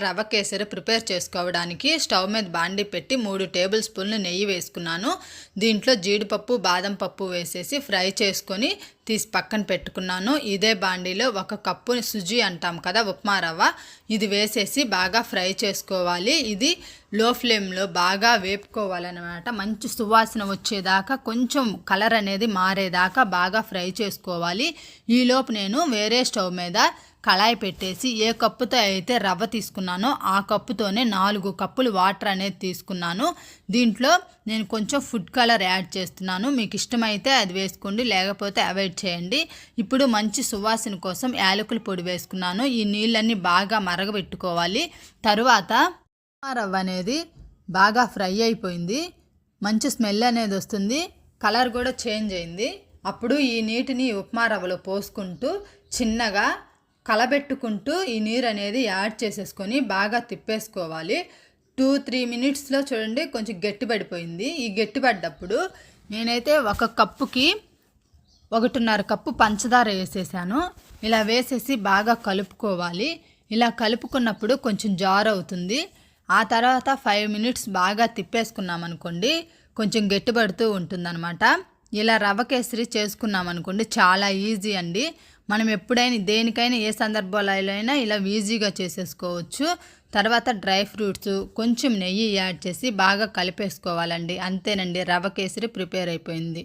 రవ్వ కేసరి ప్రిపేర్ చేసుకోవడానికి స్టవ్ మీద బాండి పెట్టి మూడు టేబుల్ స్పూన్లు నెయ్యి వేసుకున్నాను. దీంట్లో జీడిపప్పు బాదం పప్పు వేసేసి ఫ్రై చేసుకొని తీసి పక్కన పెట్టుకున్నాను. ఇదే బాండీలో ఒక కప్పు సుజీ అంటాం కదా ఉప్మా రవ్వ. ఇది వేసేసి బాగా ఫ్రై చేసుకోవాలి. ఇది లో ఫ్లేమ్లో బాగా వేపుకోవాలన్నమాట. మంచి సువాసన వచ్చేదాకా కొంచెం కలర్ అనేది మారేదాకా బాగా ఫ్రై చేసుకోవాలి. ఈలోపు నేను వేరే స్టవ్ మీద కళాయి పెట్టేసి ఏ కప్పుతో అయితే రవ్వ తీసుకున్నానో ఆ కప్పుతోనే నాలుగు కప్పులు వాటర్ అనేది తీసుకున్నాను. దీంట్లో నేను కొంచెం ఫుడ్ కలర్ యాడ్ చేస్తున్నాను. మీకు ఇష్టమైతే అది వేసుకోండి లేకపోతే అవాయిడ్ చేయండి. ఇప్పుడు మంచి సువాసన కోసం యాలకుల పొడి వేసుకున్నాను. ఈ నీళ్ళన్నీ బాగా మరగబెట్టుకోవాలి. తరువాత రవ్వ అనేది బాగా ఫ్రై అయిపోయింది. మంచి స్మెల్ అనేది వస్తుంది. కలర్ కూడా చేంజ్ అయింది. అప్పుడు ఈ నీటిని ఉప్మా రవ్వలో పోసుకుంటూ చిన్నగా కలబెట్టుకుంటూ ఈ నీరు అనేది యాడ్ చేసేసుకొని బాగా తిప్పేసుకోవాలి. టూ త్రీ మినిట్స్లో చూడండి కొంచెం గట్టిపడిపోయింది. ఈ గట్టిపడ్డప్పుడు నేనైతే ఒక కప్పుకి ఒకటిన్నర కప్పు పంచదార వేసేసాను. ఇలా వేసేసి బాగా కలుపుకోవాలి. ఇలా కలుపుకున్నప్పుడు కొంచెం జార్ అవుతుంది ఆ తర్వాత ఫైవ్ మినిట్స్ బాగా తిప్పేసుకున్నాం అనుకోండి కొంచెం గట్టిపడుతూ ఉంటుందన్నమాట. ఇలా రవ్వ కేసరి చేసుకున్నాం అనుకోండి చాలా ఈజీ అండి. మనం ఎప్పుడైనా దేనికైనా ఏ సందర్భాలలో అయినా ఇలా ఈజీగా చేసేసుకోవచ్చు. తర్వాత డ్రై ఫ్రూట్స్ కొంచెం నెయ్యి యాడ్ చేసి బాగా కలిపేసుకోవాలండి. అంతేనండి రవ్వ కేసరి ప్రిపేర్ అయిపోయింది.